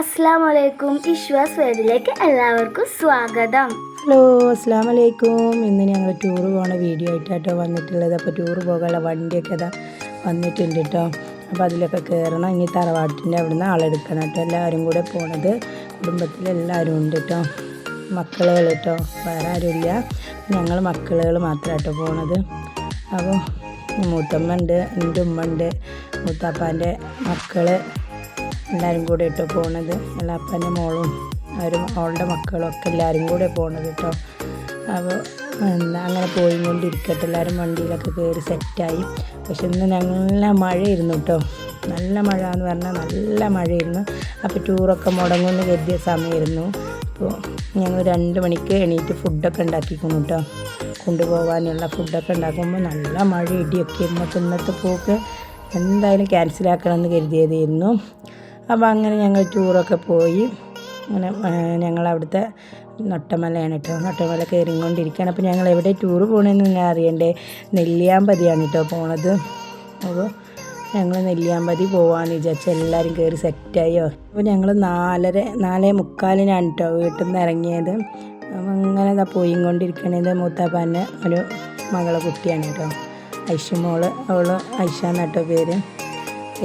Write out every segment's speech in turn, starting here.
അസ്സാം വലൈക്കും ഇശ്വാസ് വേദിലേക്ക് എല്ലാവർക്കും സ്വാഗതം. ഹലോ അസ്സാം വലൈക്കും ഇന്ന് ഞങ്ങൾ ടൂർ പോകുന്ന വീഡിയോ ആയിട്ടാട്ടോ വന്നിട്ടുള്ളത്. അപ്പോൾ ടൂർ പോകാനുള്ള വണ്ടിയൊക്കെ അതാ വന്നിട്ടുണ്ട് കേട്ടോ അപ്പോൾ അതിലൊക്കെ കയറണം ഇനി തറവാട്ടിന്റെ അവിടുന്ന് ആളെടുക്കണം കേട്ടോ എല്ലാവരും കൂടെ പോണത് കുടുംബത്തിലെല്ലാവരും ഉണ്ട് കേട്ടോ മക്കളുകൾ കേട്ടോ വേറെ ആരുമില്ല ഞങ്ങൾ മക്കളുകൾ മാത്രമായിട്ടോ പോണത്. അപ്പോൾ മൂത്തമ്മ ഉണ്ട് എന്റെ ഉമ്മ ഉണ്ട് മൂത്താപ്പാന്റെ മക്കൾ എല്ലാവരും കൂടെ ഇട്ടോ പോണത്. എളാപ്പന്റെ മോളും അവരും അവളുടെ മക്കളും ഒക്കെ എല്ലാവരും കൂടെ പോണത് കേട്ടോ അപ്പോൾ എന്താ അങ്ങനെ പോയിക്കൊണ്ടിരിക്കട്ടെ. എല്ലാവരും വണ്ടിയിലൊക്കെ കയറി സെറ്റായി. പക്ഷെ ഇന്ന് നല്ല മഴയായിരുന്നു കേട്ടോ നല്ല മഴ എന്ന് പറഞ്ഞാൽ നല്ല മഴയായിരുന്നു. അപ്പോൾ ടൂറൊക്കെ മുടങ്ങുമെന്ന് കരുതിയ സമയമായിരുന്നു അപ്പോൾ ഞങ്ങൾ രണ്ട് മണിക്ക് എണീറ്റ് ഫുഡൊക്കെ ഉണ്ടാക്കിക്കുന്നു കേട്ടോ കൊണ്ടുപോകാനുള്ള ഫുഡൊക്കെ ഉണ്ടാക്കുമ്പോൾ നല്ല മഴ ഇടിയൊക്കെ. ഇന്നത്തെ ഇന്നത്തെ പോക്ക് എന്തായാലും ക്യാൻസലാക്കണമെന്ന് കരുതിയതായിരുന്നു. അപ്പോൾ അങ്ങനെ ഞങ്ങൾ ടൂറൊക്കെ പോയി. അങ്ങനെ ഞങ്ങൾ അവിടുത്തെ നൊട്ടമലയാണ് കേട്ടോ. നൊട്ടമല കയറിക്കൊണ്ടിരിക്കുകയാണ്. അപ്പോൾ ഞങ്ങൾ എവിടെ ടൂർ പോകണമെന്ന് നിങ്ങൾ അറിയണ്ടേ? നെല്ലിയാമ്പതിയാണ് കേട്ടോ പോണത്. അപ്പോൾ ഞങ്ങൾ നെല്ലിയാമ്പതി പോകാമെന്ന് വിചാരിച്ചു എല്ലാവരും കയറി സെറ്റായോ. അപ്പോൾ ഞങ്ങൾ നാലര നാലേ മുക്കാലിനാണ് കേട്ടോ വീട്ടിൽ നിന്ന് ഇറങ്ങിയത് അങ്ങനെ ഇതാ പോയിക്കൊണ്ടിരിക്കണത് മൂത്താപ്പാന്റെ ഒരു മകളെ കുട്ടിയാണ് കേട്ടോ. ഐഷുമോൾ അവൾ ഐഷ എന്നാട്ടോ പേര്.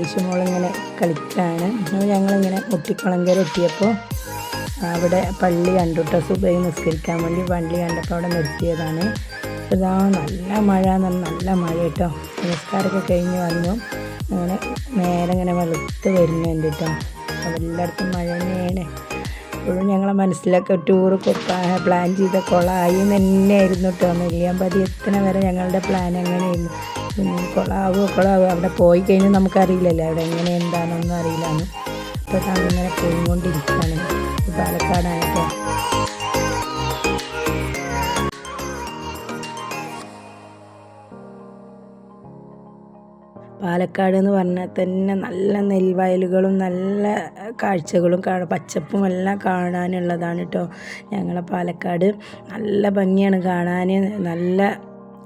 ഐഷുമോളിങ്ങനെ കളിക്കുകയാണ് ഞങ്ങളിങ്ങനെ മുട്ടിക്കുളങ്കര എത്തിയപ്പോൾ അവിടെ പള്ളി കണ്ടു കേട്ടോ സുബൈ നിസ്കരിക്കാൻ വേണ്ടി പള്ളി കണ്ടപ്പോൾ അവിടെ നിർത്തിയതാണ്. ഇതാ നല്ല മഴ എന്ന് നല്ല മഴ കേട്ടോ. നിസ്കാരമൊക്കെ കഴിഞ്ഞ് വന്നു. അങ്ങനെ നേരെ ഇങ്ങനെ വെളുത്ത് വരുന്നുണ്ട് കേട്ടോ. എല്ലായിടത്തും മഴ തന്നെയാണ്. ഇപ്പോഴും ഞങ്ങളെ മനസ്സിലൊക്കെ ടൂർ പ്ലാൻ ചെയ്ത കൊളായി തന്നെയായിരുന്നു കേട്ടോ നെല്ലിയാമ്പതി എത്തണ വരെ ഞങ്ങളുടെ പ്ലാൻ അങ്ങനെയായിരുന്നു. പിന്നെ കൊളാവോ കൊളാവോ അവിടെ പോയി കഴിഞ്ഞാൽ നമുക്കറിയില്ലല്ലോ അവിടെ എങ്ങനെ എന്താണെന്നൊന്നും അറിയില്ലാന്ന് അപ്പോൾ അങ്ങനെ പോയിക്കൊണ്ടിരിക്കുകയാണ്. പാലക്കാടാണ് കേട്ടോ. പാലക്കാട് എന്ന് പറഞ്ഞാൽ തന്നെ നല്ല നെൽവയലുകളും നല്ല കാഴ്ചകളും കാണും പച്ചപ്പും എല്ലാം കാണാനുള്ളതാണ് കേട്ടോ ഞങ്ങളെ പാലക്കാട് നല്ല ഭംഗിയാണ് കാണാൻ നല്ല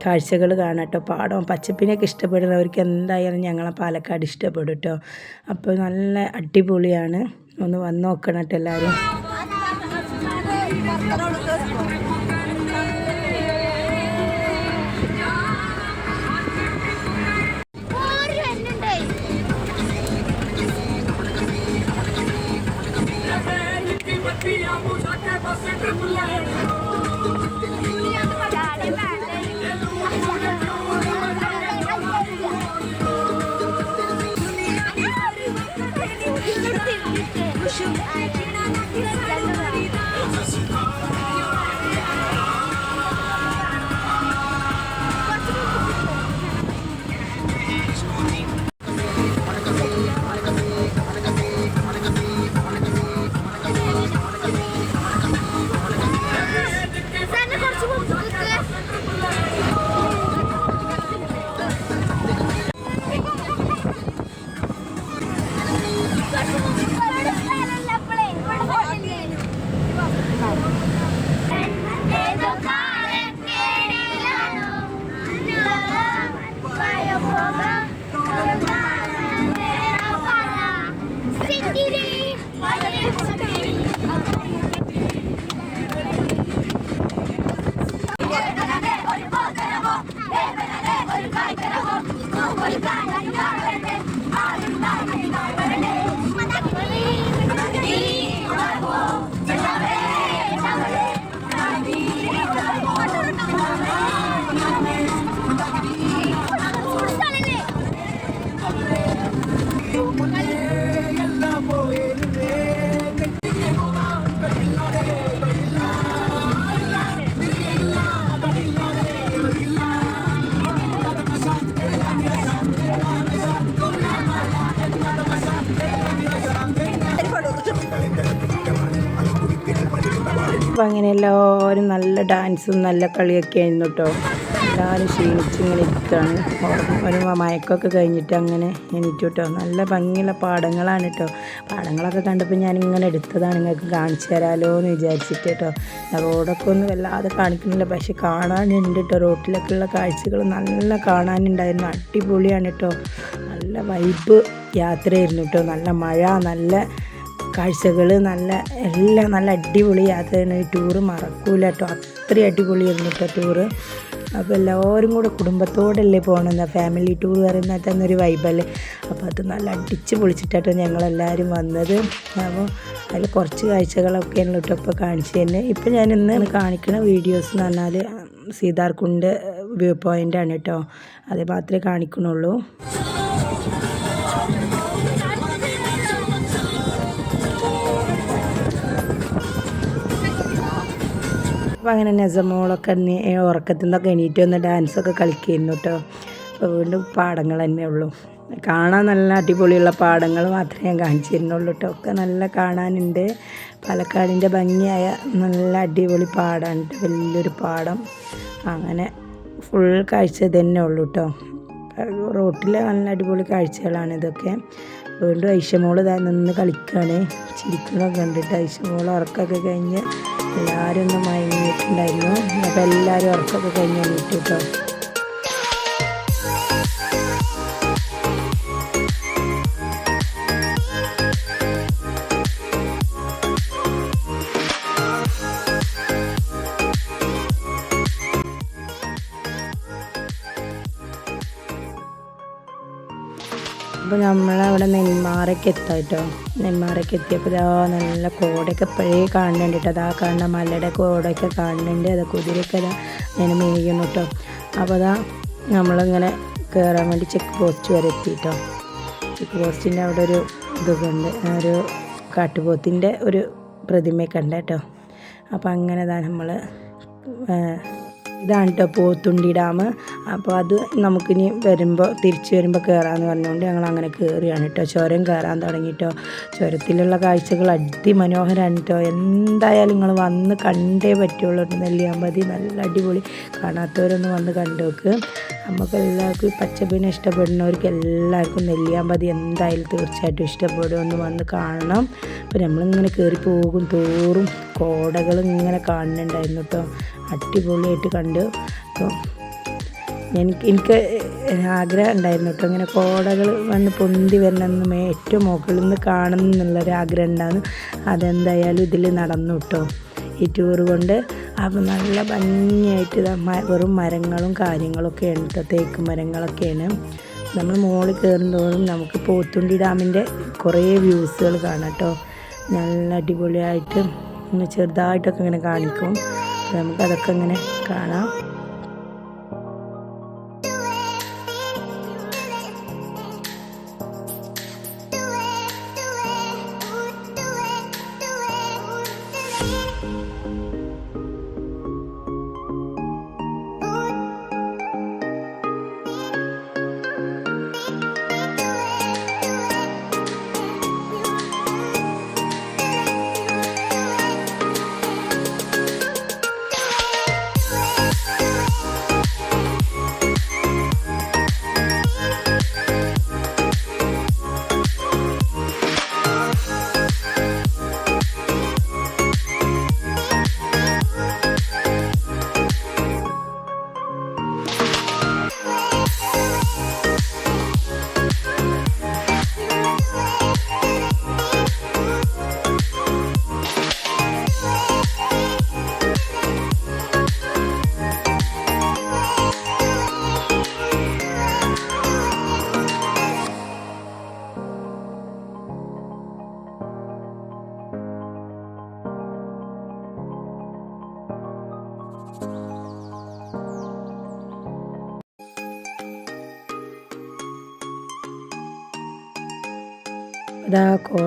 കാഴ്ചകൾ കാണാം കേട്ടോ പാടവും പച്ചപ്പിനെയൊക്കെ ഇഷ്ടപ്പെടുന്നവർക്ക് എന്തായാലും ഞങ്ങളെ പാലക്കാട് ഇഷ്ടപ്പെടും കേട്ടോ അപ്പോൾ നല്ല അടിപൊളിയാണ്. ഒന്ന് വന്ന് നോക്കണം കേട്ടോ എല്ലാവരും എല്ലാവരും നല്ല ഡാൻസും നല്ല കളിയൊക്കെ ആയിരുന്നു കേട്ടോ. എല്ലാവരും ക്ഷീണിച്ച് ഇങ്ങനെ ഇരിക്കുകയാണ് ഒരു മയക്കമൊക്കെ കഴിഞ്ഞിട്ട് അങ്ങനെ എണീറ്റു കേട്ടോ. നല്ല ഭംഗിയുള്ള പാടങ്ങളാണ് കേട്ടോ. പാടങ്ങളൊക്കെ കണ്ടപ്പോൾ ഞാനിങ്ങനെ എടുത്തതാണ് നിങ്ങൾക്ക് കാണിച്ചു തരാമല്ലോ എന്ന് വിചാരിച്ചിട്ട് കേട്ടോ. റോഡൊക്കെ ഒന്നും വല്ലാതെ കാണിക്കുന്നില്ല. പക്ഷെ കാണാനുണ്ട് കേട്ടോ. റോട്ടിലൊക്കെ ഉള്ള കാഴ്ചകൾ നല്ല കാണാനുണ്ടായിരുന്നു. അടിപൊളിയാണ് കേട്ടോ. നല്ല വൈബ് യാത്രയായിരുന്നു കേട്ടോ. നല്ല മഴ നല്ല കാഴ്ചകൾ നല്ല എല്ലാം നല്ല അടിപൊളി യാത്രയാണ്. ഈ ടൂറ് മറക്കൂല കേട്ടോ. അത്രയും അടിപൊളിയായിരുന്നു കേട്ടോ ടൂറ്. അപ്പോൾ എല്ലാവരും കൂടെ കുടുംബത്തോടല്ലേ പോകണമെന്ന ഫാമിലി ടൂർ പറയുന്നത് തന്നെ ഒരു വൈബല്ലേ. അപ്പോൾ അത് നല്ല അടിച്ച് പൊളിച്ചിട്ടാട്ടോ ഞങ്ങളെല്ലാവരും വന്നത്. അപ്പോൾ അതിൽ കുറച്ച് കാഴ്ചകളൊക്കെയാണ് കേട്ടോ ഇപ്പോൾ കാണിച്ചു തന്നെ. ഇപ്പോൾ ഞാൻ ഇന്ന് കാണിക്കുന്ന വീഡിയോസ് എന്ന് പറഞ്ഞാൽ സീതാർകുണ്ട് വ്യൂ പോയിന്റാണ് കേട്ടോ അത് മാത്രമേ കാണിക്കണുള്ളൂ അപ്പോൾ അങ്ങനെ നെസമോളൊക്കെ ഉറക്കത്തിൽ നിന്നൊക്കെ എണീറ്റ് വന്ന് ഡാൻസൊക്കെ കളിക്കുന്നു കേട്ടോ അപ്പോൾ വീണ്ടും പാടങ്ങൾ തന്നെ ഉള്ളൂ. കാണാൻ നല്ല അടിപൊളിയുള്ള പാടങ്ങൾ മാത്രമേ ഞാൻ കാണിച്ചു തരുന്നുള്ളൂ കേട്ടോ ഒക്കെ നല്ല കാണാനുണ്ട്. പാലക്കാടിന്റെ ഭംഗിയായ നല്ല അടിപൊളി പാടാണ്. വലിയൊരു പാടം. അങ്ങനെ ഫുൾ കാഴ്ച തന്നെ ഉള്ളൂ കേട്ടോ റോട്ടിലെ നല്ല അടിപൊളി കാഴ്ചകളാണ് ഇതൊക്കെ. വീണ്ടും ഐഷമോൾ ഇതാ നിന്ന് കളിക്കുകയാണ് ചിരിക്കണം കണ്ടിട്ട് ഐഷമോൾ ഉറക്കമൊക്കെ കഴിഞ്ഞ് എല്ലാവരും ഒന്ന് മയങ്ങിയിട്ടുണ്ടായിരുന്നു. അപ്പോൾ എല്ലാവരും ഉറക്കമൊക്കെ കഴിഞ്ഞ് എണീറ്റു കേട്ടോ. അപ്പോൾ നമ്മളവിടെ നെന്മാറയ്ക്ക് എത്താം കേട്ടോ നെന്മാറയ്ക്ക് എത്തിയപ്പോൾ ഇതാ നല്ല കോടയൊക്കെ ഇപ്പോഴേ കാണുന്നുണ്ട് കേട്ടോ അതാ കാണുന്ന മലയുടെ കോടയൊക്കെ കാണുന്നുണ്ട് അത് കുതിരയൊക്കെ ഞാൻ മേയുന്നു കേട്ടോ അപ്പോൾ അതാ നമ്മളിങ്ങനെ കയറാൻ വേണ്ടി ചെക്ക് പോസ്റ്റ് വരെ എത്തി കേട്ടോ ചെക്ക് പോസ്റ്റിന്റെ അവിടെ ഒരു ഇതൊക്കെ ഉണ്ട് ഒരു കാട്ടുപോത്തിന്റെ ഒരു പ്രതിമയൊക്കെ ഉണ്ട് കേട്ടോ അപ്പോൾ അങ്ങനെ ഇതാ നമ്മൾ ഇതാണ് കേട്ടോ പോത്തുണ്ടി ഡാം. അപ്പോൾ അത് നമുക്കിനി വരുമ്പോൾ തിരിച്ച് വരുമ്പോൾ കയറാമെന്ന് പറഞ്ഞുകൊണ്ട് ഞങ്ങൾ അങ്ങനെ കയറുകയാണ് കേട്ടോ ചുരം കയറാൻ തുടങ്ങിയിട്ടോ ചുരത്തിലുള്ള കാഴ്ചകൾ അതിമനോഹരമാണ് കേട്ടോ എന്തായാലും നിങ്ങൾ വന്ന് കണ്ടേ പറ്റുള്ളൂ നെല്ലിയാമ്പതി നല്ല അടിപൊളി. കാണാത്തവരൊന്ന് വന്ന് കണ്ടു നോക്ക് നമുക്ക് എല്ലാവർക്കും പച്ചപ്പിനെ ഇഷ്ടപ്പെടുന്നവർക്ക് എല്ലാവർക്കും നെല്ലിയാമ്പതി എന്തായാലും തീർച്ചയായിട്ടും ഇഷ്ടപ്പെടും ഒന്ന് വന്ന് കാണണം. അപ്പോൾ നമ്മളിങ്ങനെ കയറി പോകും തോറും കോടകൾ ഇങ്ങനെ കാണുന്നുണ്ടായിരുന്നു കേട്ടോ അടിപൊളിയായിട്ട് കണ്ടു. അപ്പോൾ എനിക്ക് എനിക്ക് ആഗ്രഹം ഉണ്ടായിരുന്നു കേട്ടോ. ഇങ്ങനെ കോടകൾ വന്ന് പൊന്തി വരണമെന്ന് ഏറ്റവും മുകളിൽ നിന്ന് കാണണം എന്നുള്ളൊരു ആഗ്രഹം ഉണ്ടായിരുന്നു. അതെന്തായാലും ഇതിൽ നടന്നു കേട്ടോ. ഈ ടൂർ കൊണ്ട്. അപ്പം നല്ല ഭംഗിയായിട്ട് വെറും മരങ്ങളും കാര്യങ്ങളൊക്കെ ഉണ്ട് കേട്ടോ. തേക്ക് മരങ്ങളൊക്കെയാണ്. നമ്മൾ മുകളിൽ കയറുന്നതോറും നമുക്ക് പോത്തുണ്ടി ഡാമിന്റെ കുറേ വ്യൂസുകൾ കാണാം കേട്ടോ. നല്ല അടിപൊളിയായിട്ട് ഒന്ന് ചെറുതായിട്ടൊക്കെ ഇങ്ങനെ കാണിക്കും. നമുക്കതൊക്കെ ഇങ്ങനെ കാണാം.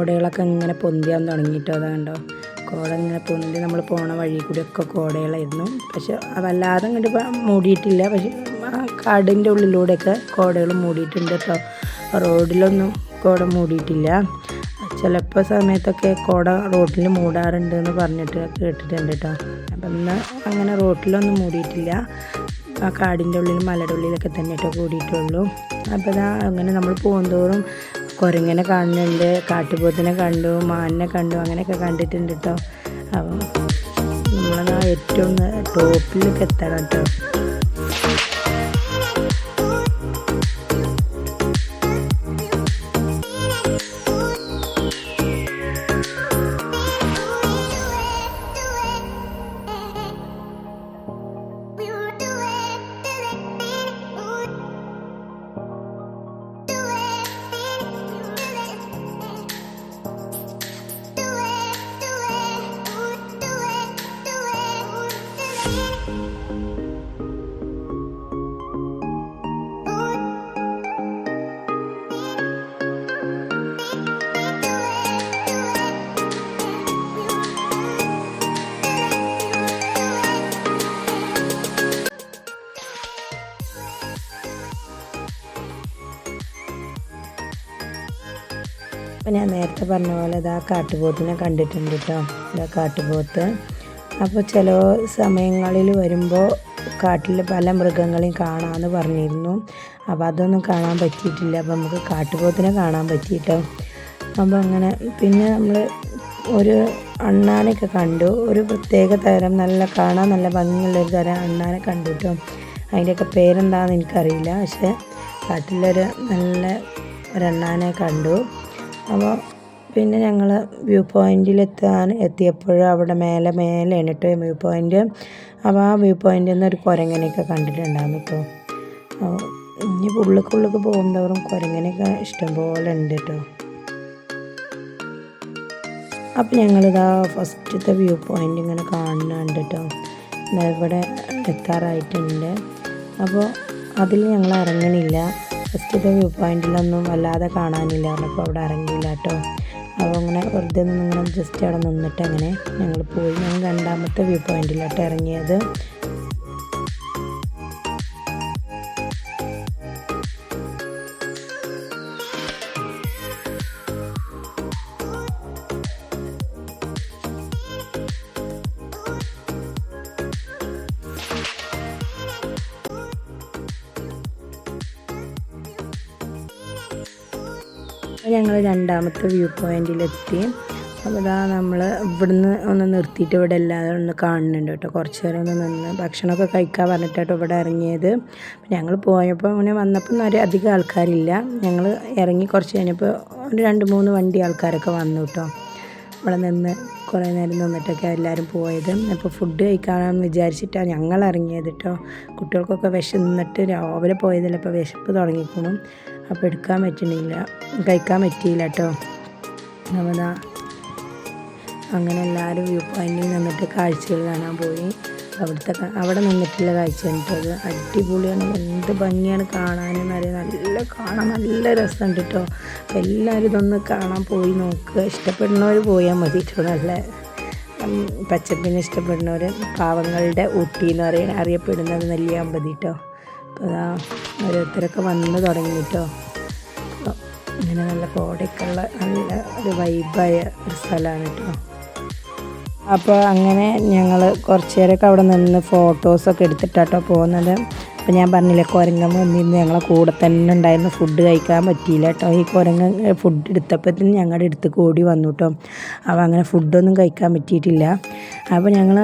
കോടകളൊക്കെ ഇങ്ങനെ പൊന്തിയാൻ തുടങ്ങിയിട്ടോ അതാ കണ്ടോ? കോട ഇങ്ങനെ പൊന്തി നമ്മൾ പോണ വഴി കൂടിയൊക്കെ കോടകളായിരുന്നു. പക്ഷെ വല്ലാതെ ഇങ്ങോട്ട് മൂടിയിട്ടില്ല. പക്ഷെ കാടിന്റെ ഉള്ളിലൂടെയൊക്കെ കോടകൾ മൂടിയിട്ടുണ്ട് കേട്ടോ. റോഡിലൊന്നും കോട മൂടിയിട്ടില്ല. ചിലപ്പോൾ സമയത്തൊക്കെ കോട റോട്ടിൽ മൂടാറുണ്ട് എന്ന് പറഞ്ഞിട്ട് കേട്ടിട്ടുണ്ട് കേട്ടോ. അപ്പം ഇന്ന് അങ്ങനെ റോട്ടിലൊന്നും മൂടിയിട്ടില്ല. ആ കാടിന്റെ ഉള്ളിലും മലയുടെ ഉള്ളിലൊക്കെ തന്നെ കേട്ടോ കൂടിയിട്ടുള്ളൂ അപ്പോൾ അങ്ങനെ നമ്മൾ പോകുന്തോറും കുരങ്ങനെ കാണുന്നുണ്ട് കാട്ടുപോത്തിനെ കണ്ടു മാനിനെ കണ്ടു അങ്ങനെയൊക്കെ കണ്ടിട്ടുണ്ട് കേട്ടോ അപ്പം നമ്മളെന്നാ ഏറ്റവും ടോപ്പിലേക്ക് എത്തണം കേട്ടോ നേരത്തെ പറഞ്ഞ പോലെ ഇതാ കാട്ടുപോത്തിനെ കണ്ടിട്ടുണ്ട് കേട്ടോ ഇതാ കാട്ടുപോത്ത്. അപ്പോൾ ചില സമയങ്ങളിൽ വരുമ്പോൾ കാട്ടിൽ പല മൃഗങ്ങളെയും കാണാമെന്ന് പറഞ്ഞിരുന്നു. അപ്പോൾ അതൊന്നും കാണാൻ പറ്റിയിട്ടില്ല. അപ്പോൾ നമുക്ക് കാട്ടുപോത്തിനെ കാണാൻ പറ്റിയിട്ടോ അപ്പോൾ അങ്ങനെ പിന്നെ നമ്മൾ ഒരു അണ്ണാനൊക്കെ കണ്ടു. ഒരു പ്രത്യേക തരം നല്ല കാണാൻ നല്ല ഭംഗിയുള്ളൊരു തരം അണ്ണാനെ കണ്ടു കേട്ടോ അതിന്റെയൊക്കെ പേരെന്താണെന്ന് എനിക്കറിയില്ല. പക്ഷേ കാട്ടിലൊരു നല്ല ഒരെണ്ണാനെ കണ്ടു. അപ്പോൾ പിന്നെ ഞങ്ങൾ വ്യൂ പോയിന്റിലെത്താൻ എത്തിയപ്പോഴും അവിടെ മേലെ മേലെയാണ് കേട്ടോ വ്യൂ പോയിന്റ് അപ്പോൾ ആ വ്യൂ പോയിന്റിൽ നിന്ന് ഒരു കുരങ്ങനെയൊക്കെ കണ്ടിട്ടുണ്ടാകും കേട്ടോ ഇനി ഉള്ളിക്കുള്ളിക്ക് പോകുന്നവരും കുരങ്ങനെയൊക്കെ ഇഷ്ടംപോലെ ഉണ്ട് കേട്ടോ അപ്പം ഞങ്ങളിതാ ഫസ്റ്റത്തെ വ്യൂ പോയിന്റ് ഇങ്ങനെ കാണുന്നുണ്ട് കേട്ടോ ഇവിടെ എത്താറായിട്ടുണ്ട്. അപ്പോൾ അതിൽ ഞങ്ങൾ ഇറങ്ങണില്ല. ഫസ്റ്റത്തെ വ്യൂ പോയിന്റിലൊന്നും വല്ലാതെ കാണാനില്ല. അപ്പോൾ അവിടെ ഇറങ്ങിയില്ല കേട്ടോ. അപ്പോൾ അങ്ങനെ വെറുതെ നിന്ന് ഇങ്ങനെ ജസ്റ്റ് അവിടെ നിന്നിട്ട് അങ്ങനെ ഞങ്ങൾ പോയി. ഞങ്ങൾ രണ്ടാമത്തെ വ്യൂ പോയിന്റിലോട്ട് ഇറങ്ങിയത് രണ്ടാമത്തെ വ്യൂ പോയിന്റിലെത്തി അപ്പോൾ ഇതാ നമ്മൾ ഇവിടുന്ന് ഒന്ന് നിർത്തിയിട്ട് ഇവിടെ എല്ലാവരും ഒന്ന് കാണുന്നുണ്ട് കേട്ടോ. കുറച്ച് നേരം ഒന്ന് നിന്ന് ഭക്ഷണമൊക്കെ കഴിക്കാൻ പറഞ്ഞിട്ടോ ഇവിടെ ഇറങ്ങിയത്. ഞങ്ങൾ പോയപ്പോൾ അങ്ങനെ വന്നപ്പോൾ ഒരു അധികം ആൾക്കാരില്ല. ഞങ്ങൾ ഇറങ്ങി കുറച്ച് കഴിഞ്ഞപ്പോൾ ഒരു രണ്ട് മൂന്ന് വണ്ടി ആൾക്കാരൊക്കെ വന്നു കേട്ടോ. ഇവിടെ നിന്ന് കുറേ നേരം നിന്നിട്ടൊക്കെ എല്ലാവരും പോയത്. അപ്പോൾ ഫുഡ് കഴിക്കാമെന്ന് വിചാരിച്ചിട്ടാണ് ഞങ്ങൾ ഇറങ്ങിയത് കേട്ടോ. കുട്ടികൾക്കൊക്കെ വിശന്നിട്ട് രാവിലെ പോയതല്ല ഇപ്പോൾ വിശപ്പ് തുടങ്ങിക്കണം അപ്പോൾ എടുക്കാൻ പറ്റണില്ല കഴിക്കാൻ പറ്റിയില്ല കേട്ടോ നമ്മളാ അങ്ങനെ എല്ലാവരും വ്യൂ പോയിന്റിൽ നിന്നിട്ട് കാഴ്ചകൾ കാണാൻ പോയി. അവിടുത്തെ അവിടെ നിന്നിട്ടുള്ള കാഴ്ച കണ്ടിട്ടത് അടിപൊളിയാണ്. എന്ത് ഭംഗിയാണ് കാണാനെന്ന് അറിയാം. നല്ല കാണാൻ നല്ല രസമുണ്ട് കേട്ടോ അപ്പോൾ എല്ലാവരും ഇതൊന്ന് കാണാൻ പോയി നോക്കുക ഇഷ്ടപ്പെടുന്നവർ പോയാൽ മതി കേട്ടോ നല്ല പച്ചപ്പിന് ഇഷ്ടപ്പെടുന്നവർ പാവങ്ങളുടെ ഊട്ടി എന്ന് പറയുന്ന അറിയപ്പെടുന്നത് നെല്ലിയാമ്പതി കേട്ടോ അപ്പോൾ ഓരോരുത്തരൊക്കെ വന്ന് തുടങ്ങി കേട്ടോ ഇങ്ങനെ നല്ല കോടയൊക്കെ ഉള്ള നല്ല ഒരു വൈബായ ഒരു സ്ഥലമാണ് കേട്ടോ അപ്പോൾ അങ്ങനെ ഞങ്ങൾ കുറച്ച് നേരമൊക്കെ അവിടെ നിന്ന് ഫോട്ടോസൊക്കെ എടുത്തിട്ടാട്ടോ പോകുന്നത്. അപ്പോൾ ഞാൻ പറഞ്ഞില്ല കുരങ്ങൻ വന്നിരുന്ന് ഞങ്ങളെ കൂടെ തന്നെ ഉണ്ടായിരുന്ന. ഫുഡ് കഴിക്കാൻ പറ്റിയില്ല കേട്ടോ ഈ കുരങ്ങൻ ഫുഡ് എടുത്തപ്പോഴത്തേന് ഞങ്ങളുടെ അടുത്ത് കൂടി വന്നു കേട്ടോ അപ്പോൾ അങ്ങനെ ഫുഡൊന്നും കഴിക്കാൻ പറ്റിയിട്ടില്ല. അപ്പോൾ ഞങ്ങൾ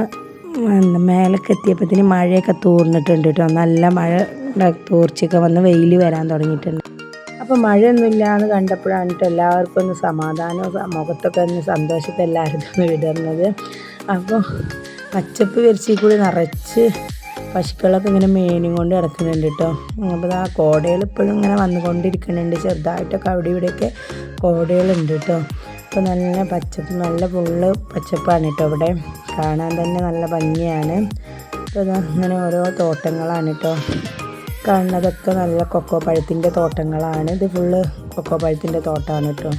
എന്താ മേലേക്ക് എത്തിയപ്പോഴത്തേന് മഴയൊക്കെ തൂർന്നിട്ടുണ്ട് കേട്ടോ നല്ല മഴ തൂർച്ചയൊക്കെ വന്ന് വെയിൽ വരാൻ തുടങ്ങിയിട്ടുണ്ട്. അപ്പോൾ മഴയൊന്നുമില്ല എന്ന് കണ്ടപ്പോഴാണ് എല്ലാവർക്കും ഒന്ന് സമാധാനവും മുഖത്തൊക്കെ ഒന്ന് സന്തോഷത്തെ എല്ലാവരും ഒന്ന് വിടർന്നത്. അപ്പോൾ പച്ചപ്പ് വിരിച്ചിൽ കൂടി നിറച്ച് പശുക്കളൊക്കെ ഇങ്ങനെ മേനും കൊണ്ട് കിടക്കുന്നുണ്ട് കേട്ടോ അപ്പോൾ ആ കോടകൾ ഇപ്പോഴും ഇങ്ങനെ വന്നുകൊണ്ടിരിക്കുന്നുണ്ട്. ചെറുതായിട്ടൊക്കെ അവിടെ ഇവിടെയൊക്കെ കോടകളുണ്ട് കേട്ടോ അപ്പോൾ നല്ല പച്ചപ്പ് നല്ല ഫുള്ള് പച്ചപ്പാണ് കേട്ടോ ഇവിടെ. കാണാൻ തന്നെ നല്ല ഭംഗിയാണ്. ഇപ്പം അങ്ങനെ ഓരോ തോട്ടങ്ങളാണ് കേട്ടോ കാണുന്നതൊക്കെ നല്ല കൊക്കോ പഴത്തിന്റെ തോട്ടങ്ങളാണ്. ഇത് ഫുള്ള് കൊക്കോ പഴത്തിന്റെ തോട്ടമാണ് കേട്ടോ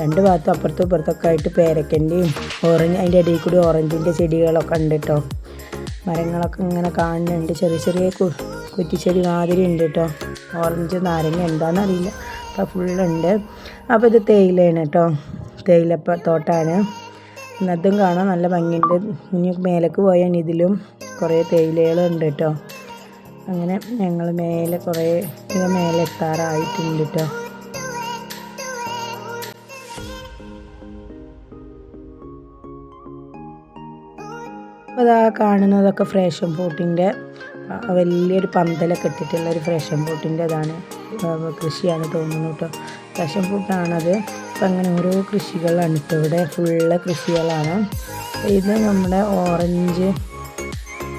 രണ്ട് ഭാഗത്തും അപ്പുറത്തും ഇപ്പുറത്തൊക്കെ ആയിട്ട് പേരക്കന്റെയും ഓറഞ്ച് അതിന്റെ ഇടയിൽ കൂടി ഓറഞ്ചിന്റെ ചെടികളൊക്കെ ഉണ്ട് കേട്ടോ മരങ്ങളൊക്കെ ഇങ്ങനെ കാണുന്നുണ്ട്. ചെറിയ ചെറിയ കു കുറ്റിച്ചെടി മാതിരി ഉണ്ട് കേട്ടോ ഓറഞ്ച് നാരങ്ങ എന്താണെന്നറിയില്ല അപ്പോൾ ഫുള്ളുണ്ട് അപ്പോൾ ഇത് തേയിലയാണ് കേട്ടോ തേയിലപ്പ തോട്ടമാണ് ഇന്നതും കാണാൻ നല്ല ഭംഗിയുണ്ട്. ഇനി മേലേക്ക് പോയാൽ ഇതിലും കുറേ തേയിലകളുണ്ട് കേട്ടോ അങ്ങനെ ഞങ്ങൾ മേലെ കുറേ മേലെ എത്താറായിട്ടുണ്ട് കേട്ടോ അപ്പോൾ അതാ കാണുന്നതൊക്കെ ഫ്രേഷൻ ബോട്ടിന്റെ വലിയൊരു പന്തലൊക്കെ ഇട്ടിട്ടുള്ള ഫ്രേഷൻ ബോട്ടിന്റെ അതാണ് കൃഷിയാണ് തോന്നുന്നു കേട്ടോ ഫ്രേഷൻ ഫ്രൂട്ടാണത്. അപ്പം അങ്ങനെ ഓരോ കൃഷികളാണ്. ഇപ്പോൾ ഇവിടെ ഫുള്ള് കൃഷികളാണ്. ഇത് നമ്മുടെ ഓറഞ്ച്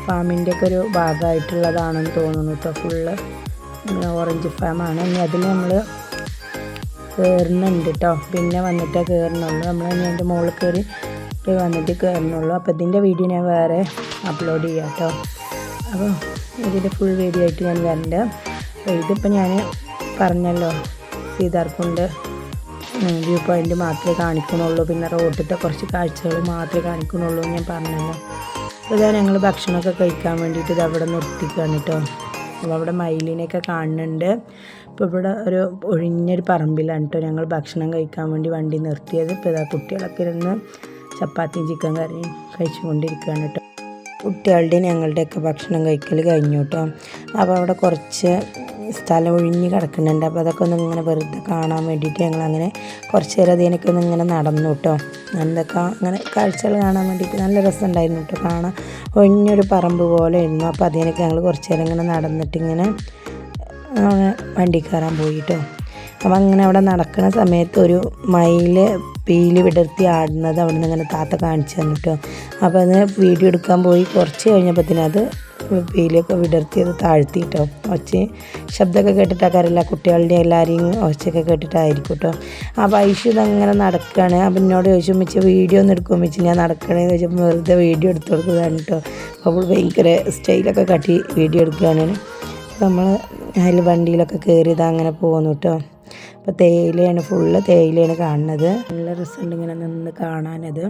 ഫാമിന്റെ ഒക്കെ ഒരു ഭാഗമായിട്ടുള്ളതാണെന്ന് തോന്നുന്നു കേട്ടോ ഫുള്ള് ഓറഞ്ച് ഫാമാണ് ഇനി അതിൽ നമ്മൾ കയറുന്നുണ്ട് കേട്ടോ പിന്നെ വന്നിട്ടേ കയറുന്നുള്ളൂ നമ്മൾ ഇനി അതിന്റെ മുകളിൽ കയറി വന്നിട്ട് കയറുന്നുള്ളൂ അപ്പോൾ ഇതിന്റെ വീഡിയോ ഞാൻ വേറെ അപ്ലോഡ് ചെയ്യാം കേട്ടോ അപ്പോൾ ഇതിന്റെ ഫുൾ വീഡിയോ ആയിട്ട് ഞാൻ വരണ്ട. ഇതിപ്പോൾ ഞാൻ പറഞ്ഞല്ലോ സീതാർക്കുണ്ട് വ്യൂ പോയിന്റ് മാത്രമേ കാണിക്കുന്നുള്ളൂ. പിന്നെ റോഡിലത്തെ കുറച്ച് കാഴ്ചകൾ മാത്രമേ കാണിക്കുന്നുള്ളൂ ഞാൻ പറഞ്ഞല്ലോ. അപ്പോൾ ഇതാ ഞങ്ങൾ ഭക്ഷണമൊക്കെ കഴിക്കാൻ വേണ്ടിയിട്ട് ഇത് അവിടെ നിർത്തിക്കാണ് കേട്ടോ. അപ്പോൾ അവിടെ മയിലിനെയൊക്കെ കാണുന്നുണ്ട്. ഇപ്പോൾ ഇവിടെ ഒരു ഒഴിഞ്ഞൊരു പറമ്പിലാണ് കേട്ടോ ഞങ്ങൾ ഭക്ഷണം കഴിക്കാൻ വേണ്ടി വണ്ടി നിർത്തിയത്. ഇപ്പോൾ ഇതാ കുട്ടികളൊക്കെ ഇരുന്ന് ചപ്പാത്തിയും ചിക്കൻ കറിയും കഴിച്ചുകൊണ്ടിരിക്കുകയാണ് കേട്ടോ. കുട്ടികളുടെയും ഞങ്ങളുടെയൊക്കെ ഭക്ഷണം കഴിക്കൽ കഴിഞ്ഞു കേട്ടോ. അപ്പോൾ അവിടെ കുറച്ച് സ്ഥലം ഒഴിഞ്ഞ് കിടക്കുന്നുണ്ട്. അപ്പോൾ അതൊക്കെ ഒന്ന് ഇങ്ങനെ വെറുതെ കാണാൻ വേണ്ടിയിട്ട് ഞങ്ങൾ അങ്ങനെ കുറച്ച് നേരം അതിനൊക്കെ ഒന്ന് ഇങ്ങനെ നടന്നു കേട്ടോ. എന്തൊക്കെ അങ്ങനെ കാഴ്ചകൾ കാണാൻ വേണ്ടിയിട്ട് നല്ല രസമുണ്ടായിരുന്നു കേട്ടോ. കാണാൻ ഒഴിഞ്ഞൊരു പറമ്പ് പോലെ ആയിരുന്നു. അപ്പോൾ അതിനൊക്കെ ഞങ്ങൾ കുറച്ച് നേരം ഇങ്ങനെ നടന്നിട്ട് ഇങ്ങനെ വണ്ടി കയറാൻ പോയിട്ടോ അപ്പം അങ്ങനെ അവിടെ നടക്കുന്ന സമയത്ത് ഒരു മയിൽ പീൽ വിടർത്തി ആടുന്നത് അവിടെ നിന്ന് ഇങ്ങനെ താത്ത കാണിച്ചു തന്നിട്ടോ അപ്പോൾ അത് വീഡിയോ എടുക്കാൻ പോയി. കുറച്ച് കഴിഞ്ഞപ്പോഴത്തേനും അത് പീലൊക്കെ വിടർത്തിയത് അത് താഴ്ത്തിയിട്ടോ ഒച്ച ശബ്ദമൊക്കെ കേട്ടിട്ടാക്കാറില്ല കുട്ടികളുടെ എല്ലാവരെയും ഒച്ചയൊക്കെ കേട്ടിട്ടായിരിക്കും കേട്ടോ അപ്പോൾ ഐഷു ഇതങ്ങനെ നടക്കുകയാണ് അപ്പം എന്നോട് ചോദിച്ചു മിച്ച വീഡിയോ ഒന്ന് എടുക്കുമ്പോൾ മിച്ച ഞാൻ നടക്കണേന്ന് ചോദിച്ചപ്പോൾ വെറുതെ വീഡിയോ എടുത്തു കൊടുക്കുകയാണ് കേട്ടോ അപ്പോൾ ഭയങ്കര സ്റ്റൈലൊക്കെ കാട്ടി വീഡിയോ എടുക്കുകയാണ്. നമ്മൾ അതിൽ വണ്ടിയിലൊക്കെ കയറിയത് അങ്ങനെ പോകുന്നു കേട്ടോ അപ്പോൾ തേയിലയാണ് ഫുള്ള് തേയിലയാണ് കാണുന്നത്. നല്ല റിസൾട്ട് ഇങ്ങനെ നിന്ന് കാണാനത്.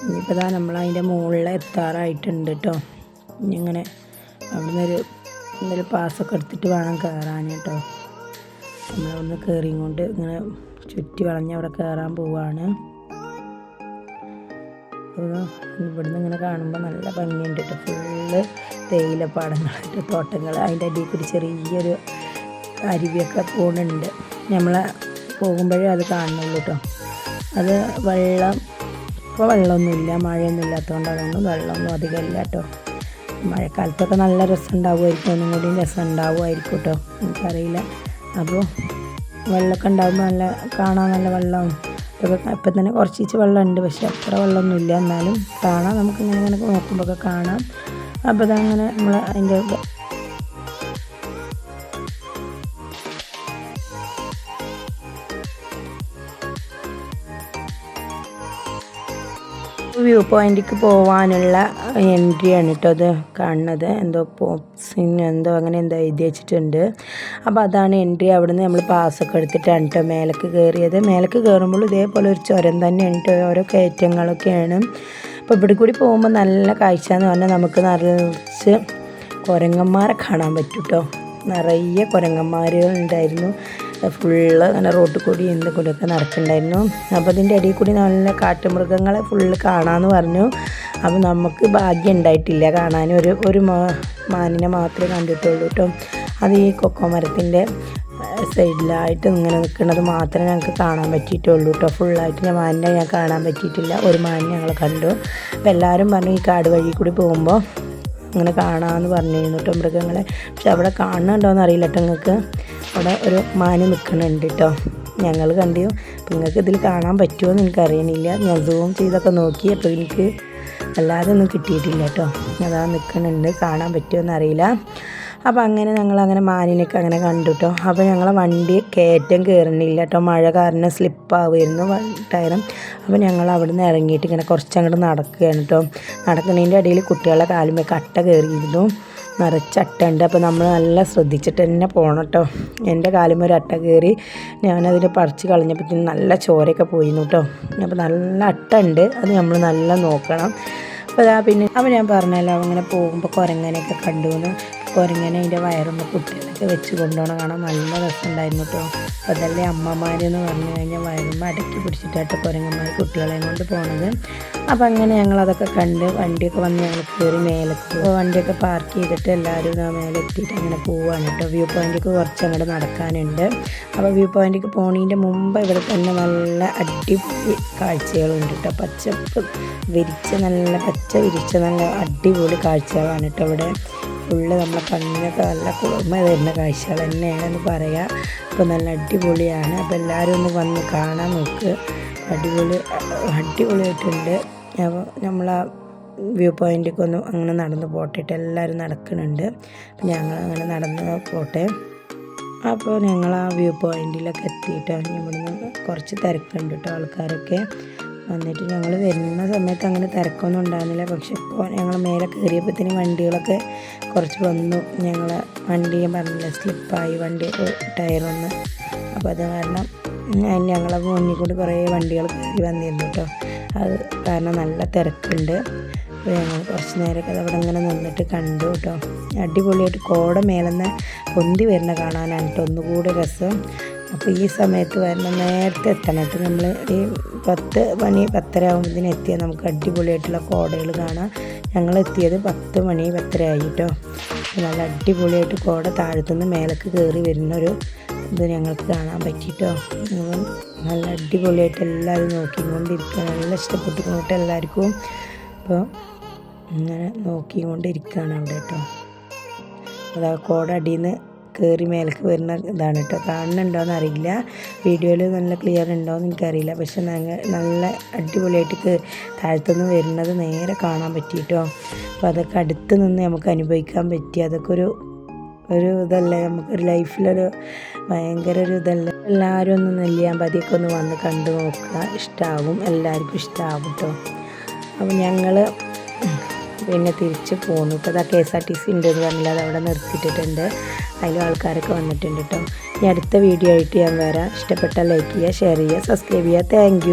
ഇനിയിപ്പോൾ നമ്മൾ അതിന്റെ മുകളിൽ എത്താറായിട്ടുണ്ട് കേട്ടോ ഇങ്ങനെ അവിടുന്ന് ഒരു എന്തെങ്കിലും പാസ്സൊക്കെ എടുത്തിട്ട് വേണം കയറാൻ കേട്ടോ. നമ്മളൊന്ന് കയറിയും കൊണ്ട് ഇങ്ങനെ ചുറ്റി വളഞ്ഞ് അവിടെ കയറാൻ പോവാണ്. ഇവിടുന്ന് ഇങ്ങനെ കാണുമ്പോൾ നല്ല ഭംഗിയുണ്ട് കേട്ടോ. ഫുള്ള് തേയിലപ്പാടങ്ങളായിട്ട് തോട്ടങ്ങൾ അതിന്റെ അടിയിൽ കൂടി ചെറിയൊരു അരുവിയൊക്കെ പോകുന്നുണ്ട് നമ്മൾ പോകുമ്പോഴേ അത് കാണുന്നുള്ളൂ കേട്ടോ. അത് വെള്ളം ഇപ്പോൾ വെള്ളമൊന്നുമില്ല മഴയൊന്നും ഇല്ലാത്തതുകൊണ്ട് അതൊന്നും വെള്ളമൊന്നും അധികം ഇല്ല കേട്ടോ. മഴക്കാലത്തൊക്കെ നല്ല രസം ഉണ്ടാവുമായിരിക്കും ഒന്നും കൂടി രസം ഉണ്ടാവുമായിരിക്കും കേട്ടോ എനിക്കറിയില്ല. അപ്പോൾ വെള്ളമൊക്കെ ഉണ്ടാകുമ്പോൾ നല്ല കാണാൻ നല്ല വെള്ളവും ഇതൊക്കെ ഇപ്പം തന്നെ കുറച്ച് വെള്ളമുണ്ട്. പക്ഷേ അത്ര വെള്ളമൊന്നും ഇല്ല എന്നാലും കാണാം. നമുക്ക് ഇങ്ങനെ ഇങ്ങനെ നോക്കുമ്പോഴൊക്കെ കാണാം. അപ്പോൾ അതങ്ങനെ നമ്മൾ അതിന്റെ വ്യൂ പോയിന്റിലേക്ക് പോകാനുള്ള എൻട്രിയാണ് കേട്ടോ അത് കാണുന്നത്. എന്തോ പോപ്സിന് എന്തോ അങ്ങനെ എന്തോ എഴുതി വെച്ചിട്ടുണ്ട്. അപ്പോൾ അതാണ് എൻട്രി. അവിടുന്ന് നമ്മൾ പാസ്സൊക്കെ എടുത്തിട്ടാണ് കേട്ടോ മേലേക്ക് കയറിയത് മേലേക്ക് കയറുമ്പോൾ ഇതേപോലെ ഒരു ചുരം തന്നെയാണ് കേട്ടോ ഓരോ കയറ്റങ്ങളൊക്കെയാണ്. അപ്പോൾ ഇവിടെ കൂടി പോകുമ്പോൾ നല്ല കാഴ്ച എന്ന് പറഞ്ഞാൽ നമുക്ക് നിറച്ച് കുരങ്ങന്മാരെ കാണാൻ പറ്റും കേട്ടോ നിറയെ കുരങ്ങന്മാരുകൾ ഉണ്ടായിരുന്നു ഫുള്ള് അങ്ങനെ റോട്ടിൽ കൂടി എന്ത് കൂടിയൊക്കെ നടക്കുന്നുണ്ടായിരുന്നു. അപ്പോൾ അതിന്റെ ഇടയിൽ കൂടി നല്ല കാട്ടുമൃഗങ്ങളെ ഫുള്ള് കാണാമെന്ന് പറഞ്ഞു. അപ്പോൾ നമുക്ക് ഭാഗ്യം ഉണ്ടായിട്ടില്ല. കാണാൻ ഒരു ഒരു മാനിനെ മാത്രമേ കണ്ടിട്ടുള്ളൂ കേട്ടോ അത് ഈ കൊക്കോ മരത്തിന്റെ സൈഡിലായിട്ട് ഇങ്ങനെ നിൽക്കുന്നത് മാത്രമേ ഞങ്ങൾക്ക് കാണാൻ പറ്റിയിട്ടുള്ളൂ കേട്ടോ ഫുള്ളായിട്ട് ഞാൻ മാനിനെ ഞാൻ കാണാൻ പറ്റിയിട്ടില്ല. ഒരു മാനിനെ ഞങ്ങൾ കണ്ടു. അപ്പോൾ എല്ലാവരും പറഞ്ഞു ഈ കാട് വഴി കൂടി പോകുമ്പോൾ അങ്ങനെ കാണാമെന്ന് പറഞ്ഞിരുന്നു കേട്ടോ മൃഗങ്ങളെ. പക്ഷെ അവിടെ കാണുന്നുണ്ടോയെന്ന് അറിയില്ല കേട്ടോ നിങ്ങൾക്ക് അവിടെ ഒരു മാന് നിൽക്കുന്നുണ്ട് കേട്ടോ ഞങ്ങൾ കണ്ടു. നിങ്ങൾക്ക് ഇതിൽ കാണാൻ പറ്റുമോ എന്ന് എനിക്കറിയണില്ല ഞാൻ സൂം ചെയ്തൊക്കെ നോക്കി. അപ്പോൾ എനിക്ക് അല്ലാതെ ഒന്നും കിട്ടിയിട്ടില്ല കേട്ടോ അതാ നിൽക്കുന്നുണ്ട് കാണാൻ പറ്റുമോ എന്നറിയില്ല. അപ്പോൾ അങ്ങനെ ഞങ്ങൾ അങ്ങനെ മാനിനൊക്കെ അങ്ങനെ കണ്ടു കേട്ടോ അപ്പോൾ ഞങ്ങളെ വണ്ടി കയറ്റം കയറുന്നില്ല കേട്ടോ മഴ കാരണം സ്ലിപ്പാവുമായിരുന്നു ടയറും. അപ്പോൾ ഞങ്ങൾ അവിടെ നിന്ന് ഇറങ്ങിയിട്ട് ഇങ്ങനെ കുറച്ചങ്ങോട്ട് നടക്കുകയാണ് കേട്ടോ നടക്കുന്നതിന്റെ ഇടയിൽ കുട്ടികളെ കാലുമേ കട്ട കയറിയിരുന്നു. നിറച്ച് അട്ടുണ്ട് അപ്പോൾ നമ്മൾ നല്ല ശ്രദ്ധിച്ചിട്ട് തന്നെ പോകണം കേട്ടോ എന്റെ കാലുമേ ഒരു അട്ട കയറി ഞാനതിൽ പറിച്ച് കളഞ്ഞപ്പോഴത്തേനും നല്ല ചോരയൊക്കെ പോയിരുന്നു കേട്ടോ അപ്പോൾ നല്ല അട്ട ഉണ്ട്. അത് നമ്മൾ നല്ല നോക്കണം. അപ്പോൾ അതാ പിന്നെ അപ്പോൾ ഞാൻ പറഞ്ഞല്ലോ അങ്ങനെ പോകുമ്പോൾ കുരങ്ങനെയൊക്കെ കണ്ടു എന്ന്. കുരങ്ങനെ അതിന്റെ വയറുമ്പോൾ കുട്ടികളൊക്കെ വെച്ച് കൊണ്ടുപോകണം. കാണാൻ നല്ല രസമുണ്ടായിരുന്നു കേട്ടോ അപ്പോൾ അതല്ലേ അമ്മമാരെന്ന് പറഞ്ഞു കഴിഞ്ഞാൽ വയറുമ്പോൾ അടക്കി പിടിച്ചിട്ടായിട്ട് കുരങ്ങന്മാർ കുട്ടികളെയും കൊണ്ട് പോണത്. അപ്പോൾ അങ്ങനെ ഞങ്ങളതൊക്കെ കണ്ട് വണ്ടിയൊക്കെ വന്ന് ഞങ്ങൾ കയറി മേലേക്ക് വണ്ടിയൊക്കെ പാർക്ക് ചെയ്തിട്ട് എല്ലാവരും മേലെ എത്തിയിട്ട് അങ്ങനെ പോവുകയാണ് കേട്ടോ വ്യൂ പോയിന്റിലേക്ക് കുറച്ച് അങ്ങോട്ട് നടക്കാനുണ്ട്. അപ്പോൾ വ്യൂ പോയിന്റിലേക്ക് പോണതിന്റെ മുമ്പ് ഇവിടെ തന്നെ നല്ല അടിപൊളി കാഴ്ചകളുണ്ട് കേട്ടോ പച്ചപ്പ് വിരിച്ച നല്ല പച്ച വിരിച്ച നല്ല അടിപൊളി കാഴ്ചകളാണ് കേട്ടോ ഇവിടെ. ഫുള്ള് നമ്മളെ കണ്ണിനൊക്കെ നല്ല കുളിർമ തരുന്ന കാഴ്ചകൾ തന്നെയാണെന്ന് പറയാം. അപ്പോൾ നല്ല അടിപൊളിയാണ്. അപ്പോൾ എല്ലാവരും ഒന്ന് വന്ന് കാണാൻ നോക്ക്. അടിപൊളി അടിപൊളിയായിട്ടുണ്ട്. അപ്പോൾ നമ്മൾ ആ വ്യൂ പോയിന്റൊക്കെ ഒന്ന് അങ്ങനെ നടന്ന് പോട്ടിട്ട് എല്ലാവരും നടക്കുന്നുണ്ട്. അപ്പം ഞങ്ങൾ അങ്ങനെ നടന്ന് പോട്ടെ. അപ്പോൾ ഞങ്ങൾ ആ വ്യൂ പോയിന്റിലൊക്കെ എത്തിയിട്ടാണ് ഇവിടുന്ന് കുറച്ച് തിരക്കുണ്ട് കേട്ടോ ആൾക്കാരൊക്കെ. വന്നിട്ട് ഞങ്ങൾ വരുന്ന സമയത്ത് അങ്ങനെ തിരക്കൊന്നും ഉണ്ടായിരുന്നില്ല. പക്ഷെ ഇപ്പോൾ ഞങ്ങൾ മേലെ കയറിയപ്പോഴത്തേന് വണ്ടികളൊക്കെ കുറച്ച് വന്നു. ഞങ്ങൾ വണ്ടി ഞാൻ പറഞ്ഞില്ല സ്ലിപ്പായി വണ്ടി ടയറൊന്ന് അപ്പോൾ അത് കാരണം ഞങ്ങളെ മുന്നിൽ കൂടി കുറേ വണ്ടികൾ കയറി വന്നിരുന്നു കേട്ടോ. അത് കാരണം നല്ല തിരക്കുണ്ട്. അപ്പോൾ ഞങ്ങൾ കുറച്ച് നേരമൊക്കെ അവിടെ ഇങ്ങനെ നിന്നിട്ട് കണ്ടു കേട്ടോ. അടിപൊളിയായിട്ട് കോട മേലെന്ന് പൊന്തി വരുന്ന കാണാനാണ് കേട്ടോ. ഒന്നുകൂടി രസം. അപ്പോൾ ഈ സമയത്ത് വരണം. നേരത്തെ എത്തണം നമ്മൾ ഈ പത്ത് മണി പത്തര ആകുമ്പോഴത്തേന് എത്തിയാൽ നമുക്ക് അടിപൊളിയായിട്ടുള്ള കോടകൾ കാണാം. ഞങ്ങൾ എത്തിയത് പത്ത് മണി പത്തര ആയി കേട്ടോ നല്ല അടിപൊളിയായിട്ട് കോട താഴത്തുനിന്ന് മേലേക്ക് കയറി വരുന്നൊരു ഇത് ഞങ്ങൾക്ക് കാണാൻ പറ്റിയിട്ടോ നല്ല അടിപൊളിയായിട്ട് എല്ലാവരും നോക്കിക്കൊണ്ടിരിക്കുക നല്ല ഇഷ്ടപ്പെട്ടുകൊണ്ട് എല്ലാവർക്കും അപ്പോൾ ഇങ്ങനെ നോക്കിക്കൊണ്ടിരിക്കുകയാണ് അവിടെ കേട്ടോ അതാ കോട അടിയിൽ നിന്ന് കയറി മേലേക്ക് വരുന്ന ഇതാണ് കേട്ടോ. കാണുന്നുണ്ടോയെന്ന് അറിയില്ല. വീഡിയോയിൽ നല്ല ക്ലിയർ ഉണ്ടോയെന്ന് എനിക്കറിയില്ല. പക്ഷെ നല്ല അടിപൊളിയായിട്ട് താഴത്തുനിന്ന് വരുന്നത് നേരെ കാണാൻ പറ്റിയിട്ടോ അപ്പോൾ അതൊക്കെ അടുത്ത് നിന്ന് നമുക്ക് അനുഭവിക്കാൻ പറ്റി. അതൊക്കെ ഒരു ഒരു ഇതല്ലേ? നമുക്കൊരു ലൈഫിലൊരു ഭയങ്കര ഒരു ഇതല്ലേ? എല്ലാവരും ഒന്ന് നെല്ലിയാൻ പതിയൊക്കെ ഒന്ന് വന്ന് കണ്ടു നോക്കുക. ഇഷ്ടമാവും എല്ലാവർക്കും ഇഷ്ടമാവും കേട്ടോ. അപ്പോൾ ഞങ്ങൾ പിന്നെ തിരിച്ച് പോന്നു. ഇപ്പോൾ അതാ K S R T C ഉണ്ട് എന്ന് പറഞ്ഞില്ല അത് അവിടെ നിർത്തിയിട്ടിട്ടുണ്ട്. അതിലും ആൾക്കാരൊക്കെ വന്നിട്ടുണ്ട് കേട്ടോ. ഇനി അടുത്ത വീഡിയോ ആയിട്ട് ഞാൻ വരാം. ഇഷ്ടപ്പെട്ടാൽ ലൈക്ക് ചെയ്യുക ഷെയർ ചെയ്യുക സബ്സ്ക്രൈബ് ചെയ്യുക. താങ്ക്